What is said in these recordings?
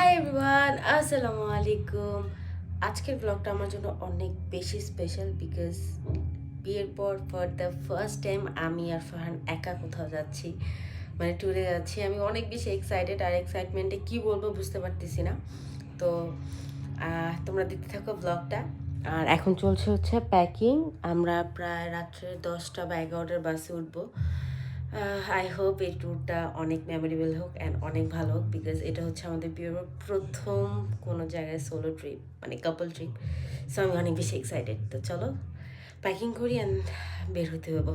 Hi everyone আসসালামু আলাইকুম আজকের ব্লগটা আমার জন্য অনেক বেশি স্পেশাল বিকজ বিয়ের পর ফর দ্য ফার্স্ট টাইম আমি আর ফাহান একা কোথাও যাচ্ছি মানে ট্যুরে যাচ্ছি। আমি অনেক বেশি এক্সাইটেড আর এক্সাইটমেন্টে কি বলব বুঝতে পারতেছি না। তো তোমরা দেখতে থাকো ব্লগটা আর এখন চলছে হচ্ছে প্যাকিং আমরা প্রায় রাত্রে দশটা বা এগারোটার বাসে উঠবো। আই হোপ এই ট্যুরটা অনেক মেমোরেবল হোক অ্যান্ড অনেক ভালো হোক বিকজ এটা হচ্ছে আমাদের পিওর প্রথম কোনো জায়গায় সোলো ট্রিপ মানে কাপল ট্রিপ সো আমি অনেক বেশি এক্সাইটেড তো চলো প্যাকিং করি অ্যান্ড বের হতে হব।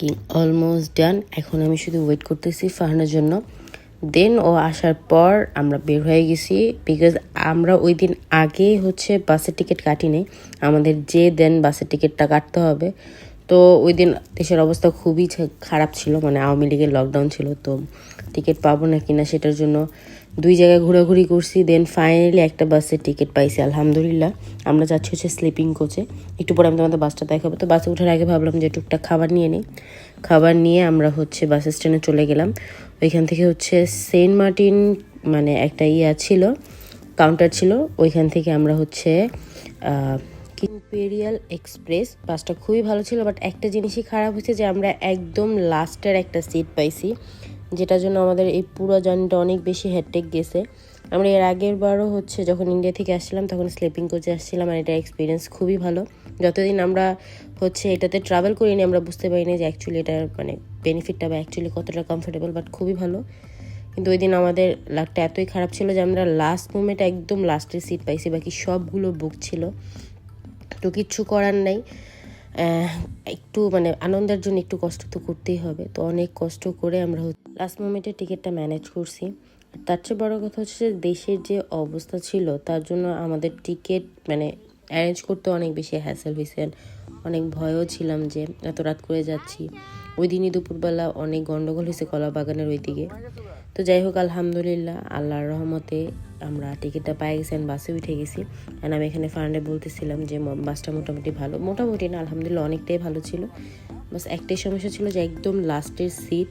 প্যাকিং অলমোস্ট ডান এখন আমি শুধু ওয়েট করতেছি ফাহানোর জন্য। দেন ও আসার পর আমরা বের হয়ে গেছি বিকজ আমরা ওই দিন আগে হচ্ছে বাসের টিকিট কাটি নেই। আমাদের যে দেন বাসের টিকিটটা কাটতে হবে। তো ওই দিন দেশের অবস্থা খুবই খারাপ ছিল মানে আওয়ামী লীগের লকডাউন ছিল, তো টিকিট পাবো না কিনা সেটার জন্য দুই জায়গায় ঘোরাঘুরি করছি দেন ফাইনালি একটা বাসের টিকিট পাইছি, আলহামদুলিল্লাহ। আমরা যাচ্ছি হচ্ছে স্লিপিং কোচে একটু পরে আমি তোমাদের বাসটা দেখাবো। তো বাসে ওঠার আগে ভাবলাম যে টুকটাক খাবার নিয়ে নিই। খাবার নিয়ে আমরা হচ্ছে বাস স্ট্যান্ডে চলে গেলাম। ওইখান থেকে হচ্ছে সেন্ট মার্টিন মানে একটা ইয়া ছিল কাউন্টার ছিল। ওইখান থেকে আমরা হচ্ছে ইম্পেরিয়াল এক্সপ্রেস বাসটা খুবই ভালো ছিল বাট একটা জিনিসই খারাপ হয়েছে যে আমরা একদম লাস্টের একটা সিট পাইছি। যেটার জন্য আমাদের এই পুরো জার্নিটা অনেক বেশি হেডটেক গেছে। আমরা এর আগের বারও হচ্ছে যখন ইন্ডিয়া থেকে আসছিলাম, তখন স্লিপিং কোচে আসছিলাম আর এটা এক্সপিরিয়েন্স খুবই ভালো। যতদিন আমরা হচ্ছে এটাতে ট্রাভেল করিনি, আমরা বুঝতে পারিনি যে অ্যাকচুয়ালি এটার মানে বেনিফিটটা বা অ্যাকচুয়ালি কতটা কমফোর্টেবল বাট খুবই ভালো। কিন্তু ওই দিন আমাদের লাকটা এতই খারাপ ছিল যে আমরা লাস্ট মোমেন্টে একদম লাস্টের সিট পাইছি, বাকি সবগুলো বুক ছিল। তো কিচ্ছু করার নাই। একটু মানে আনন্দের জন্য একটু কষ্ট তো করতেই হবে। তো অনেক কষ্ট করে আমরা লাস্ট মোমেন্টে টিকিটটা ম্যানেজ করছি। তার চেয়ে বড় কথা হচ্ছে দেশের যে অবস্থা ছিল, তার জন্য আমাদের টিকিট মানে অ্যারেঞ্জ করতে অনেক বেশি হ্যাসেল হয়েছে। অনেক ভয়ও ছিলাম যে এত রাত করে যাচ্ছি। ওই দিনই দুপুরবেলা অনেক গন্ডগোল হয়েছে কলা বাগানের ওই দিকে তো যাই হোক, আলহামদুলিল্লাহ, আল্লাহর রহমতে আমরা টিকিটটা পাই গেছি and বাসে উঠে গেছি। অ্যান্ড আমি এখানে ফান্ডে বলতেছিলাম যে বাসটা মোটামুটি ভালো। মোটামুটি না, আলহামদুলিল্লাহ অনেকটাই ভালো ছিল। বাস একটাই সমস্যা ছিল যে, একদম লাস্টের সিট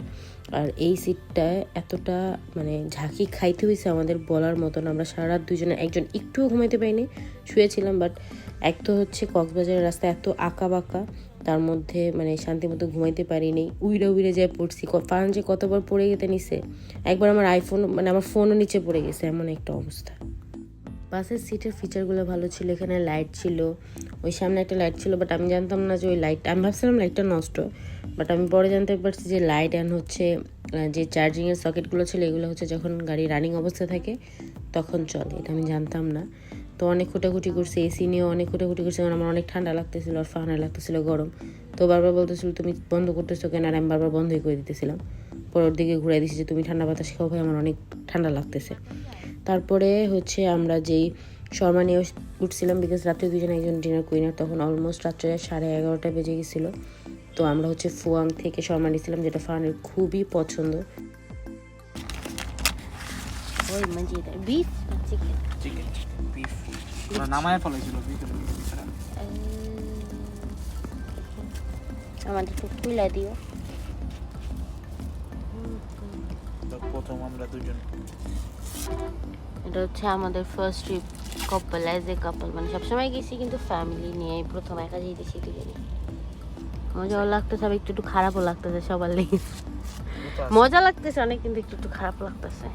আর এই সিটটা এতটা মানে ঝাঁকি খাইতে হয়েছে আমাদের বলার মতন। আমরা সারা দুজনে একজন একটুও ঘুমাইতে পারিনি, শুয়েছিলাম। বাট এক তো হচ্ছে কক্সবাজারের রাস্তা এত আঁকা বাঁকা তার মধ্যে মানে শান্তি মতো ঘুমাইতে পারিনি। উইড়ে উইড়ে যায় পড়ছি। ফান যে কতবার পড়ে গেতে নিছে একবার আমার আইফোন মানে আমার ফোনও নিচে পড়ে গেছে, এমন একটা অবস্থা। বাসের সিটের ফিচারগুলো ভালো ছিল, এখানে লাইট ছিল, ওই সামনে একটা লাইট ছিল বাট আমি জানতাম না যে ওই লাইট আমি ভাবছিলাম লাইটটা নষ্ট বাট আমি পরে জানতে পারছি যে লাইট অ্যান্ড হচ্ছে যে চার্জিংয়ের সকেটগুলো ছিল, এগুলো হচ্ছে যখন গাড়ি রানিং অবস্থা থাকে, তখন চলে, এটা আমি জানতাম না। তো অনেক খুঁটাখুটি করছে এসি নিয়ে অনেক খুঁটাখুটি করছে কারণ আমার অনেক ঠান্ডা লাগতেছিল আর ফানা লাগতেছিল গরম। তো বারবার বলতেছিল তুমি বন্ধ করতেছো কেন? আর আমি বারবার বন্ধই করে দিতেছিলাম। পরের দিকে ঘুরাই দিছি যে তুমি ঠান্ডা বাতাস খাও ভাই আমার অনেক ঠান্ডা লাগতেছে। তারপরে হচ্ছে আমরা যেই শর্মা নিয়ে উঠছিলাম বিকজ রাত্রে দুজন একজন ডিনার কুইনার তখন অলমোস্ট রাত্রে সাড়ে এগারোটা বেজে গেছিল। তো আমরা হচ্ছে ফুয়াং থেকে শর্মা নিয়েছিলাম যেটা ফানের খুবই পছন্দ। ওই মজিদার বিফ চিকেন চিকেন ওরা নামায় ফেলেছিল আমাদের একটু খুলে দিও। প্রথম আমরা দুজন। এটা হচ্ছে আমাদের first trip couple as a couple মানে সবসময় গেছি কিন্তু ফ্যামিলি নিয়ে প্রথম একা যেতেছি দুজনে মজাও লাগতেছে আবার একটু একটু খারাপও লাগতেছে সবার লেগে। মজা লাগতেছে অনেক কিন্তু একটু একটু খারাপ লাগতেছে।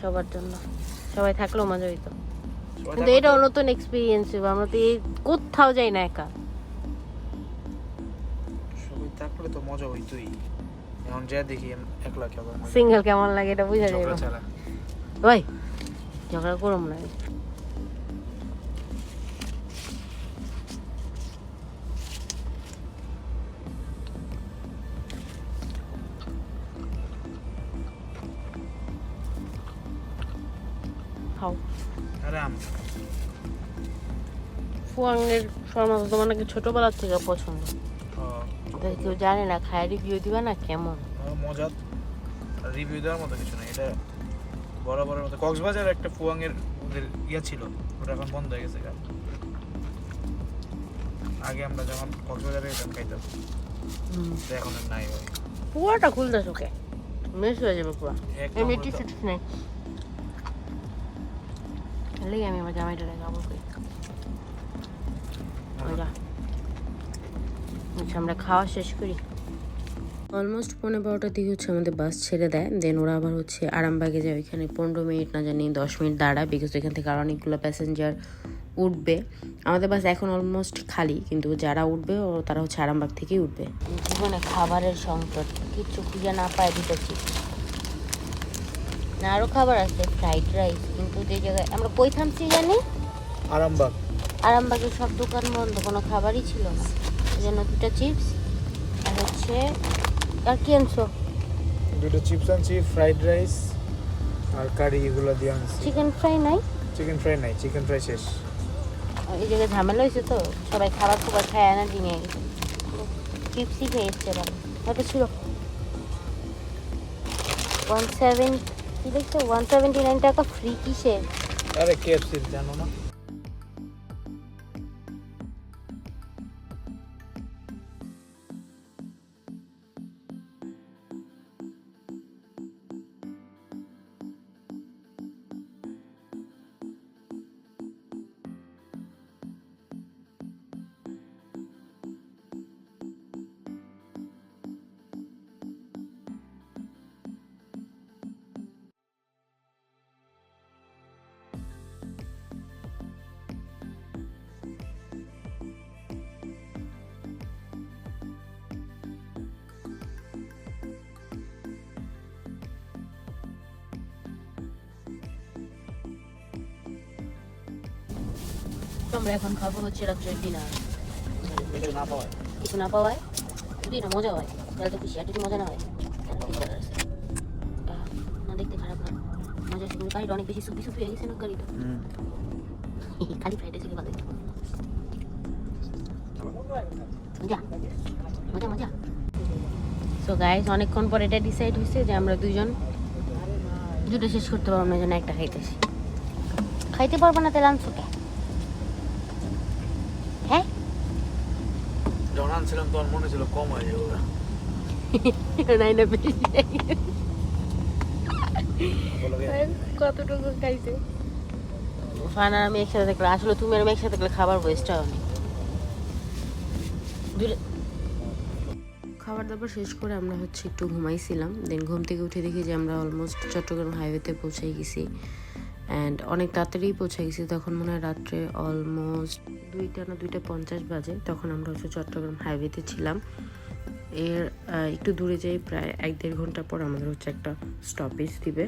সবার জন্য। সবাই থাকলেও মজা হইতো। কিন্তু এটাও নতুন এক্সপিরিয়েন্স হবে আমরা তো এই কোথাও যাই না একা। সবাই থাকলে তো মজা হইতোই। এখন যা দেখি একলা কেমন সিঙ্গেল কেমন লাগে এটা বুঝা যাবে। ভাই ঝগড়া করম না। ফুয়াঙ্গের শর্মা তো তোমার নাকি ছোটবেলার থেকে পছন্দ। আহ, কেউ জানে না খায় রিভিউ দিবা না কেমন? আহ, মজা রিভিউ দেওয়ার মতো কিছু নেই। এটা বরাবরের মতো। কক্সবাজার একটা ফুয়াংয়ের ওদের ইয়া ছিল ওটা এখন বন্ধ হয়ে গেছে। আগে আমরা যখন কক্সবাজারে যেতাম খাইতাম। এখন আর নাই ভাই। পুরোটা খুলতে চোখে মিস হয়ে যাবে একদম এমনি টিসু নেই। লেগে আমি আমার জামাইটা খাব কই? আচ্ছা আমরা খাওয়া শেষ করি। অলমোস্ট পনেরো বারোটার দিকে হচ্ছে আমাদের বাস ছেড়ে দেয় দেন ওরা আবার হচ্ছে আরামবাগে যায় ওইখানে। পনেরো মিনিট না জানি দশ মিনিট দাঁড়ায় বিকজ ওইখান থেকে আরও অনেকগুলো প্যাসেঞ্জার উঠবে। আমাদের বাস এখন অলমোস্ট খালি কিন্তু যারা উঠবে ও তারা হচ্ছে আরামবাগ থেকেই উঠবে। জীবনে খাবারের সংকট কিচ্ছু খুঁজে না পায় দিতেছি না আরও খাবার আছে ফ্রাইড রাইস কিন্তু যে জায়গায় আমরা কই থামছি জানি? আরামবাগ। আরামবাগের সব দোকান বন্ধ কোনো খাবারই ছিল না। জন্য দুটো চিপস আর হচ্ছে আর কি আনছো? দুটো চিপস আনছি ফ্রাইড রাইস আর কারি এগুলো দিয়ে আনছি। চিকেন ফ্রাই নাই? চিকেন ফ্রাই নাই চিকেন ফ্রাই শেষ। এই জায়গায় ঝামেলা হয়েছে তো সবাই খাবার খাবার খায় না গেছে চিপসই খেয়ে এসছে হয়তো ছিল? ওয়ান সেভেন কি দেখছ? ওয়ান সেভেন্টি নাইন টাকা ফ্রি কিসে আরে কেএফসি জানো না? আমরা এখন খাব হচ্ছে রাত্রের ডিনার কিছু না পাওয়া কিছু না পাওয়ায়? যদি না মজা হয় তাহলে তো খুশি। আর যদি মজা না হয় না দেখতে খারাপ না। মজা আছে গাড়িটা অনেক বেশি সুপি সুপি হয়ে গেছে না গাড়িটা খালি ফ্রাইড রাইস ভালো মজা? মজা মজা? সো গাইস অনেকক্ষণ পর এটা ডিসাইড হয়েছে যে আমরা দুজন দুটো শেষ করতে পারব না জন্য একটা খাইতেছি খাইতে পারব না তাহলে আনছো কে হ্যাঁ যখন আনছিলাম তখন মনে ছিল কম হয়ে যাবে ওরা না বেশি বলো গে। কতটুকু খাইছে? ফান আমি একসাথে থাকলে আসলে তুমি আর আমি একসাথে থাকলে খাবার ওয়েস্ট হয় অনেক। খাবার দাবার শেষ করে আমরা হচ্ছে একটু ঘুমাইছিলাম দেন ঘুম থেকে উঠে দেখি যে আমরা অলমোস্ট চট্টগ্রাম হাইওয়েতে পৌঁছে গেছি। অ্যান্ড অনেক তাড়াতাড়ি পৌঁছে গেছি। তখন মনে হয় রাত্রে অলমোস্ট দুইটা না দুইটা পঞ্চাশ বাজে। তখন আমরা হচ্ছে চট্টগ্রাম হাইওয়েতে ছিলাম। এর একটু দূরে যাই প্রায় এক দেড় ঘণ্টা পর আমাদের হচ্ছে একটা স্টপেজ দিবে।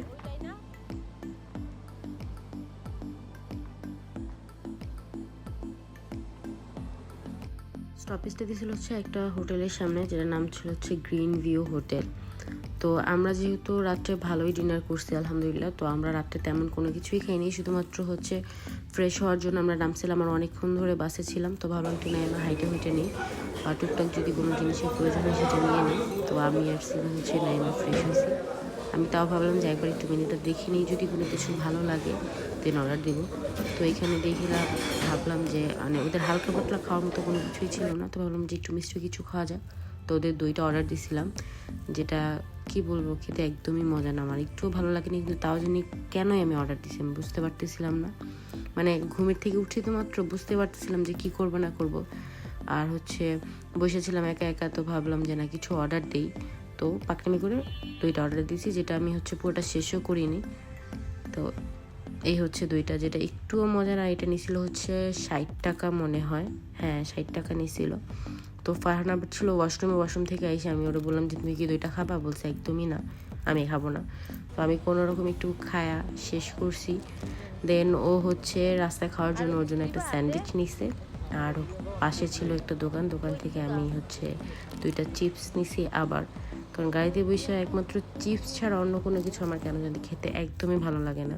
স্টপেজটা দিয়েছিল হচ্ছে একটা হোটেলের সামনে, যেটার নাম ছিল হচ্ছে গ্রিন ভিউ হোটেল তো আমরা যেহেতু রাত্রে ভালোই ডিনার করছি, আলহামদুলিল্লাহ, তো আমরা রাত্রে তেমন কোনো কিছুই খাইনি শুধুমাত্র হচ্ছে ফ্রেশ হওয়ার জন্য আমরা নামছিলাম আর অনেকক্ষণ ধরে বাসে ছিলাম, তো ভাবলাম একটু নাই, আমরা হাইটে হাইটে নিই। আর টুকটাক যদি কোনো জিনিসের প্রয়োজন হয় সেটা নিয়ে নিই। তো আমি আর সিমা হচ্ছে নাই আমরা ফ্রেশ হয়েছি আমি তাও ভাবলাম যে একবার একটু মেনুটা দেখে নিই, যদি কোনো কিছু ভালো লাগে দেন অর্ডার দেবো। তো এখানে দেখে ভাবলাম যে মানে ওদের হালকা পাতলা খাওয়ার মতো কোনো কিছুই ছিল না, তো ভাবলাম যে একটু মিষ্টি কিছু খাওয়া যাক। তো ওদের দইটা অর্ডার দিছিলাম, যেটা কি বলব, খেতে একদমই মজা না। আমার একটুও ভালো লাগেনি, কিন্তু তাও জানি কেনই আমি অর্ডার দিছি, আমি বুঝতে পারতেছিলাম না। মানে ঘুমের থেকে উঠে তো মাত্র বুঝতে পারতেছিলাম যে কি করব, না করব। আর হচ্ছে বসেছিলাম একা একা, তো ভাবলাম যে না, কিছু অর্ডার দেই। তো পাকনামি করে দইটা অর্ডার দিয়েছি যেটা আমি হচ্ছে পুরোটা শেষও করিনি। তো এই হচ্ছে দইটা, যেটা একটুও মজা না, এটা নিছিল হচ্ছে ষাট টাকা মনে হয়। হ্যাঁ ষাট টাকা নিছিল। তো ফারহান ছিল ওয়াশরুমে ওয়াশরুম থেকে এসে আমি ওরা বললাম যে, তুমি কি দইটা খাবা? বলছে, একদমই না, আমি খাব না। তো আমি কোনো রকম একটু খায়া শেষ করছি। দেন ও হচ্ছে রাস্তায় খাওয়ার জন্য ওর জন্য একটা স্যান্ডউইচ নিছে। আর পাশে ছিল একটা দোকান দোকান থেকে আমি হচ্ছে দুইটা চিপস নিছি আবার। কারণ গাড়িতে বসে একমাত্র চিপস ছাড়া অন্য কোনো কিছু আমার কেন জানি খেতে একদমই ভালো লাগে না।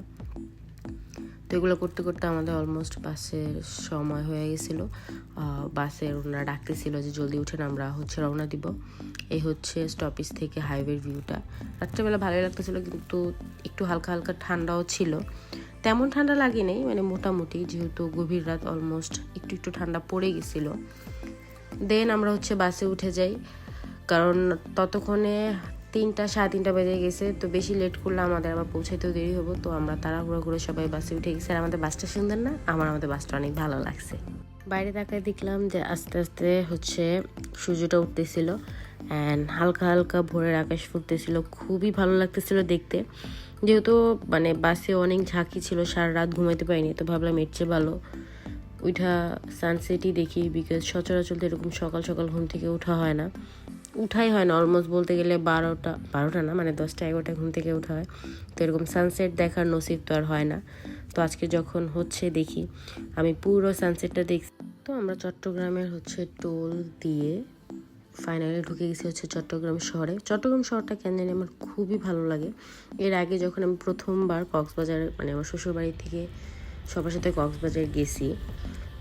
তো এগুলো করতে করতে আমাদের অলমোস্ট বাসের সময় হয়ে গেছিল। বাসের ওনারা ডাকতেছিল যে জলদি উঠেন, আমরা হচ্ছে রওনা দিব। এই হচ্ছে স্টপেজ থেকে হাইওয়ের ভিউটা রাত্রেবেলা ভালোই লাগতেছিলো, কিন্তু একটু হালকা হালকা ঠান্ডাও ছিল। তেমন ঠান্ডা লাগে নেই মানে মোটামুটি, যেহেতু গভীর রাত অলমোস্ট একটু একটু ঠান্ডা পড়ে গেছিল। দেন আমরা হচ্ছে বাসে উঠে যাই, কারণ ততক্ষণে তিনটা, সাড়ে তিনটা বেজে গেছে, তো বেশি লেট করলে আমাদের আবার পৌঁছাইতেও দেরি হব। তো আমরা তাড়াহুড়ো করে সবাই বাসে উঠে গেছি। আর আমাদের বাসটা সুন্দর না? আমার আমাদের বাসটা অনেক ভালো লাগছে। বাইরে তাকায় দেখলাম যে আস্তে আস্তে হচ্ছে সূর্যটা উঠতেছিল অ্যান্ড হালকা হালকা ভোরের আকাশ ফুটতেছিল। খুবই ভালো লাগতেছিল দেখতে। যেহেতু মানে বাসে অনেক ঝাঁকি ছিল, সারা রাত ঘুমাইতে পারিনি, তো ভাবলাম এর চেয়ে ভালো উঠা সানসেটই দেখি বিকজ সচরাচর তো এরকম সকাল সকাল ঘুম থেকে ওঠা হয় না। উঠাই হয় না অলমোস্ট বলতে গেলে বারোটা বারোটা না মানে দশটা, এগারোটা ঘুম থেকে ওঠা হয়। তো এরকম সানসেট দেখার নসিব তো আর হয় না। তো আজকে যখন হচ্ছে দেখি, আমি পুরো সানসেটটা দেখছি। তো আমরা চট্টগ্রামের হচ্ছে টোল দিয়ে ফাইনালি ঢুকে গেছি হচ্ছে চট্টগ্রাম শহরে। চট্টগ্রাম শহরটা কেন জানি আমার খুবই ভালো লাগে। এর আগে যখন আমি প্রথমবার কক্সবাজার মানে আমার শ্বশুরবাড়ি থেকে সবার সাথে কক্সবাজার গেছি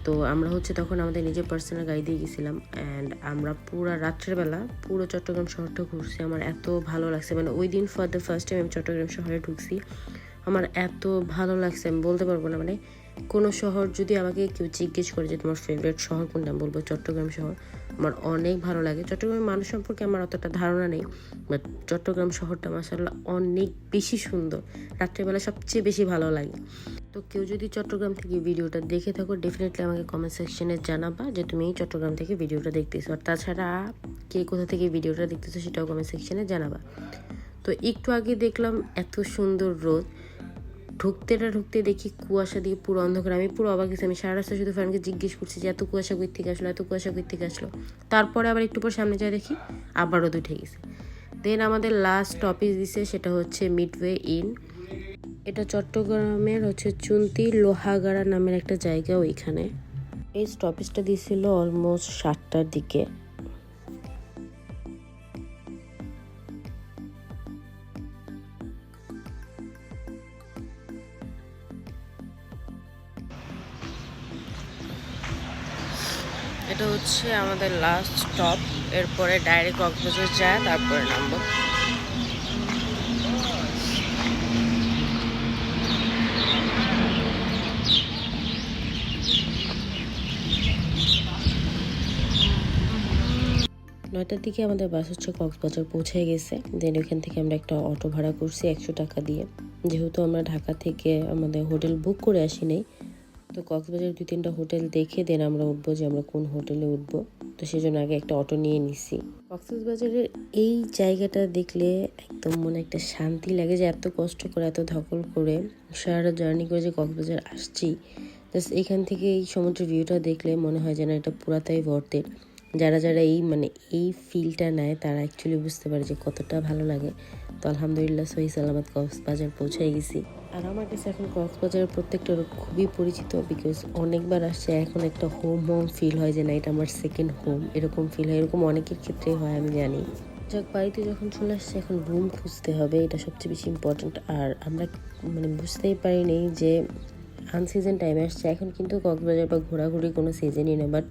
তো আমরা হচ্ছে তখন আমাদের নিজের পার্সোনাল গাড়ি দিয়ে গেছিলাম অ্যান্ড আমরা পুরো রাত্রেবেলা পুরো চট্টগ্রাম শহরটা ঘুরছি। আমার এত ভালো লাগছে। মানে ওই দিন ফর দ্য ফার্স্ট টাইম আমি চট্টগ্রাম শহরে ঢুকছি। আমার এত ভালো লাগছে। আমি বলতে পারব না। মানে কোনো শহর যদি আমাকে কেউ জিজ্ঞেস করে যে তোমার ফেভারিট শহর কোনটা, আমি বলব চট্টগ্রাম শহর। আমার অনেক ভালো লাগে। চট্টগ্রামের মানুষ সম্পর্কে আমার অতটা ধারণা নেই বাট চট্টগ্রাম শহরটা মাসাল্লাহ অনেক বেশি সুন্দর। রাত্রেবেলা সবচেয়ে বেশি ভালো লাগে। তো কেউ যদি চট্টগ্রাম থেকে ভিডিওটা দেখে থাকো ডেফিনেটলি আমাকে কমেন্ট সেকশনে জানাবা যে তুমি চট্টগ্রাম থেকে ভিডিওটা দেখতেছো। আর তাছাড়া কে কোথা থেকে ভিডিওটা দেখতেছো সেটাও কমেন্ট সেকশনে জানাবা। তো একটু আগে দেখলাম এত সুন্দর রোদ। ঢুকতে না ঢুকতে দেখি কুয়াশা দিয়ে পুরো অন্ধকার। আমি পুরো অবাক গেছি আমি সারা রাস্তা শুধু ফ্যানকে জিজ্ঞেস করছি যে, এত কুয়াশা কই থেকে আসলো? এত কুয়াশা কই থেকে আসলো? তারপরে আবার একটু পর সামনে যা দেখি, আবার রোদ উঠে গেছে। দেন আমাদের লাস্ট টপিক দিছে, সেটা হচ্ছে মিডওয়ে ইন এটা চট্টগ্রামের হচ্ছে চুন্তি লোহাগাড়া নামের একটা জায়গা ওইখানে। এই স্টপেজটা দিছিল অলমোস্ট সাতটার দিকে। হচ্ছে আমাদের লাস্ট স্টপ এরপরে ডাইরেক্ট কক্সবাজার যায়, তারপরে নামবো। নয়টার দিকে আমাদের বাস হচ্ছে কক্সবাজার পৌঁছে গেছে। দেন ওইখান থেকে আমরা একটা অটো ভাড়া করছি একশো টাকা দিয়ে। যেহেতু আমরা ঢাকা থেকে আমাদের হোটেল বুক করে আসি নাই তো কক্সবাজার দুই তিনটা হোটেল দেখে দেন আমরা উঠবো যে আমরা কোন হোটেলে উঠবো। তো সেজন্য আগে একটা অটো নিয়ে নিছি। কক্সবাজারের এই জায়গাটা দেখলে একদম মনে একটা শান্তি লাগে যে এত কষ্ট করে, এত ধকল করে সারা জার্নি করে যে কক্সবাজার আসছি। জাস্ট এখান থেকে এই সমুদ্রের ভিউটা দেখলে মনে হয় যেন এটা পুরাতাই ভর্তের যারা যারা এই মানে এই ফিলটা নেয়, তারা অ্যাকচুয়ালি বুঝতে পারে যে কতটা ভালো লাগে। তো আলহামদুলিল্লাহ সহি সালামত কক্সবাজার পৌঁছে গেছি। আর আমার কাছে এখন কক্সবাজারের প্রত্যেকটা রোড খুবই পরিচিত বিকজ অনেকবার আসছে, এখন একটা হোম হোম ফিল হয় যে না, এটা আমার সেকেন্ড হোম এরকম ফিল হয়, এরকম অনেকের ক্ষেত্রেই হয়, আমি জানি। যাক, বাড়িতে যখন চলে আসছে, এখন রুম খুঁজতে হবে, এটা সবচেয়ে বেশি ইম্পর্ট্যান্ট আর আমরা মানে বুঝতেই পারিনি যে আনসিজন টাইমে আসছে, এখন কিন্তু কক্সবাজার বা ঘোরাঘুরি কোনো সিজনই না বাট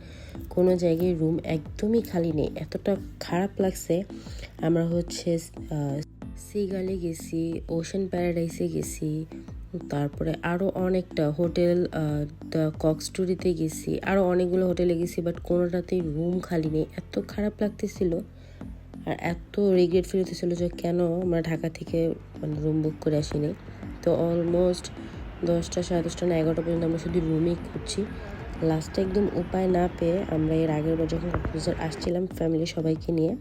কোনো জায়গায় রুম একদমই খালি নেই। এতটা খারাপ লাগছে, আমরা হচ্ছে সিগালে গেছি ওশান প্যারাডাইসে গেছি, তারপরে আরও অনেকটা হোটেল দ্য কক্সটুরিতে গেছি আরও অনেকগুলো হোটেলে গেছি বাট কোনোটাতেই রুম খালি নেই। এত খারাপ লাগতেছিল আর এত রিগ্রেট ফিল হতেছিল যে কেন আমরা ঢাকা থেকে মানে রুম বুক করে আসিনি। তো অলমোস্ট দশটা, সাড়ে দশটা না এগারোটা পর্যন্ত আমরা শুধু রুমই খুঁজছি লাস্টে একদম উপায় না পেয়ে আমরা এর আগের বার যখন কক্সবাজার আসছিলাম ফ্যামিলি সবাইকে নিয়ে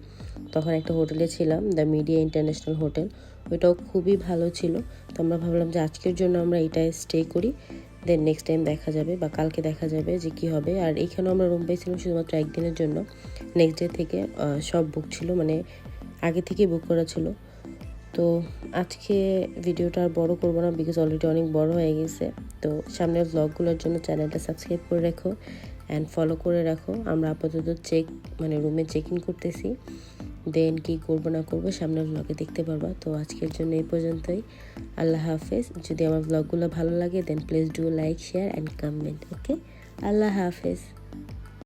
তখন একটা হোটেলে ছিলাম দ্য মিডিয়া ইন্টারন্যাশনাল হোটেল ওইটাও খুবই ভালো ছিল। তো আমরা ভাবলাম যে আজকের জন্য আমরা এটাই স্টে করি। দেন নেক্সট টাইম দেখা যাবে বা কালকে দেখা যাবে যে কি হবে। আর এইখানেও আমরা রুম পেয়েছিলাম শুধুমাত্র একদিনের জন্য। নেক্সট ডে থেকে সব বুক ছিল মানে আগে থেকেই বুক করা ছিল। তো আজকে ভিডিওটা আর বড় করব না বিকজ অলরেডি অনেক বড় হয়ে গেছে। তো সামনের ব্লগগুলোর জন্য চ্যানেলটা সাবস্ক্রাইব করে রাখো অ্যান্ড ফলো করে রাখো। আমরা আপাতত চেক মানে রুমে চেক ইন করতেছি। দেন কি করব না করব সামনের ব্লগে দেখতে পারবা। তো আজকের জন্য এই পর্যন্তই। আল্লাহ হাফেজ। যদি আমার ব্লগগুলো ভালো লাগে then please do like share and comment okay আল্লাহ হাফেজ।